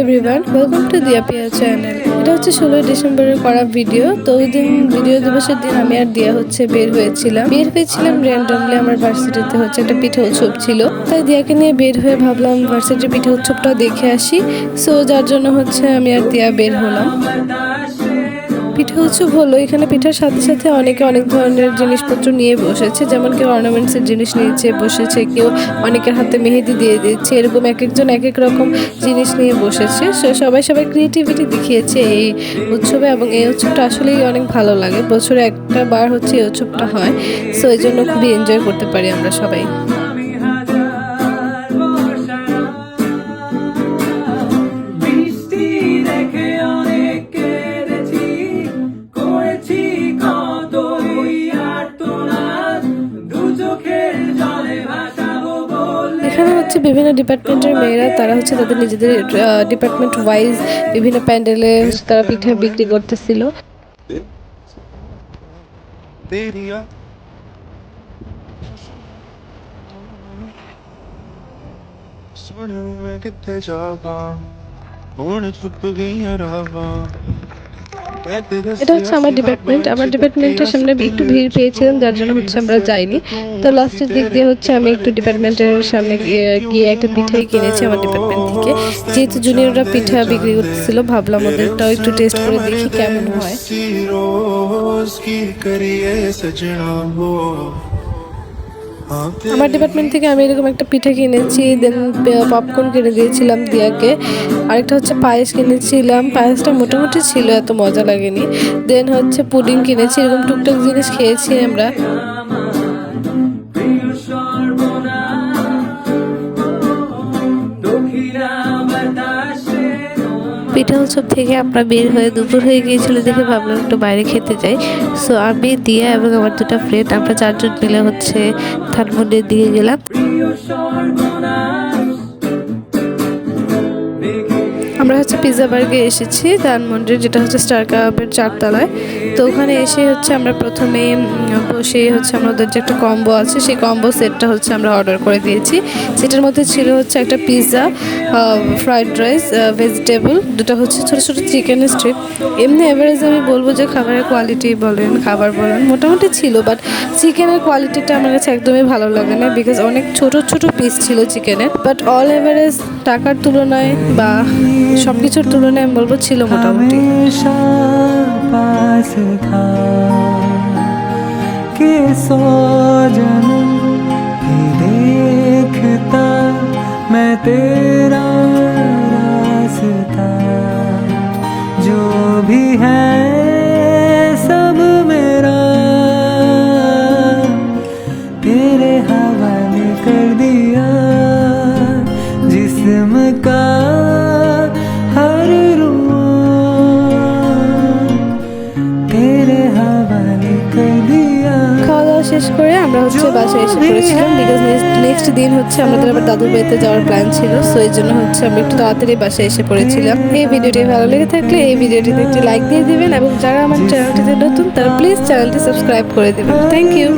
Everyone welcome to দিয়া পিয়া channel এটা হচ্ছে ষোলোই ডিসেম্বরের করা ভিডিও তো ওই দিন ভিডিও দিবসের দিন আমি আর দিয়া হচ্ছে বের হয়েছিলাম। বের হয়েছিলাম র্যান্ডমলি আমার ভার্সিটিতে হচ্ছে একটা পিঠে উৎসব ছিল। তাই দিয়াকে নিয়ে বের হয়ে ভাবলাম ভার্সিটির পিঠে উৎসবটা দেখে আসি। সো যার জন্য হচ্ছে আমি আর দিয়া বের হলাম। পিঠে উৎসব হলো, এখানে পিঠার সাথে সাথে অনেকে অনেক ধরনের জিনিসপত্র নিয়ে বসেছে। যেমন কেউ অর্নামেন্টসের জিনিস নিয়েছে বসেছে, কেউ অনেকের হাতে মেহেদি দিয়ে দিচ্ছে, এরকম এক একজন এক এক রকম জিনিস নিয়ে বসেছে। সবাই সবাই ক্রিয়েটিভিটি দেখিয়েছে এই উৎসবে এবং এই উৎসবটা আসলেই অনেক ভালো লাগে। বছরে একটা বার হচ্ছে এই উৎসবটা হয়। সো এই জন্য খুবই এনজয় করতে পারি আমরা সবাই। এখানে হচ্ছে বিভিন্ন ডিপার্টমেন্টের মেয়েরা তারা হচ্ছে তাদের নিজেদের ডিপার্টমেন্ট ওয়াইজ বিভিন্ন প্যান্ডেলে তারা পিঠা বিক্রি করতেছিল। এটা হচ্ছে আমার ডিপার্টমেন্ট আমার ডিপার্টমেন্টের সামনে একটু ভিড় পেয়েছিলাম, যার জন্য হচ্ছে আমরা যাইনি। তো লাস্টের দিক দিয়ে হচ্ছে আমি একটু ডিপার্টমেন্টের সামনে গিয়ে একটা পিঠাই কিনেছি আমার ডিপার্টমেন্ট থেকে। যেহেতু জুনিয়ররা পিঠা বিক্রি করতেছিল, ভাবলাম ওদেরটাও একটু টেস্ট করে দেখি কেমন হয়। আমার ডিপার্টমেন্ট থেকে আমি এরকম একটা পিঠা কিনেছি দেন পপকর্ন কিনে দিয়েছিলাম দিয়াকে। আরেকটা হচ্ছে পায়েস কিনেছিলাম, পায়েসটা মোটামুটি ছিল, এত মজা লাগেনি। দেন হচ্ছে পুডিং কিনেছি, এরকম টুকটাক জিনিস খেয়েছি আমরা। পিঠা উৎসব থেকে আমরা বের হয়ে দুপুর হয়ে গিয়েছিল দেখে ভাবলাম একটু বাইরে খেতে যাই। সো আমি, দিয়া এবং আমার দুটো ফ্রেন্ড আমরা চারজন মিলে হচ্ছে ধানমন্ডির দিকে গেলাম। আমরা হচ্ছে পিৎজা বার্গে এসেছি ধানমন্ডির, যেটা হচ্ছে স্টার কাপের চারতলায়। তো ওখানে এসে হচ্ছে আমরা প্রথমে বসে হচ্ছে আমাদের যে একটা কম্বো আছে, সেই কম্বো সেটটা হচ্ছে আমরা অর্ডার করে দিয়েছি। সেটার মধ্যে ছিল হচ্ছে একটা পিৎজা ফ্রাইড রাইস ভেজিটেবল দুটো হচ্ছে ছোটো ছোটো চিকেনের স্ট্রিপ এমনি এভারেজ আমি বলব যে খাবারের কোয়ালিটি বলেন, খাবার বলেন, মোটামুটি ছিল বাট চিকেনের কোয়ালিটিটা আমার কাছে একদমই ভালো লাগে না বিকজ অনেক ছোট ছোট পিস ছিল চিকেনের বাট অল এভারেজ টাকার তুলনায় বা সব কিছুর তুলনায় আমি বলব ছিল মোটামুটি। हमेशा था कि सो जन्म भी देखता मैं तेरा শেষ করে আমরা হচ্ছে বাসায় এসে পড়েছিলাম বিকজ নেক্সট দিন হচ্ছে আমাদের আবার দাদুর বাড়িতে যাওয়ার প্ল্যান ছিল সো এই জন্য হচ্ছে আমি একটু তাড়াতাড়ি বাসায় এসে পড়েছিলাম। এই ভিডিওটি ভালো লেগে থাকলে এই ভিডিওটিতে একটি লাইক দিয়ে দিবেন এবং যারা আমার চ্যানেলটিতে নতুন, তারা প্লিজ চ্যানেলটি সাবস্ক্রাইব করে দেবেন। Thank you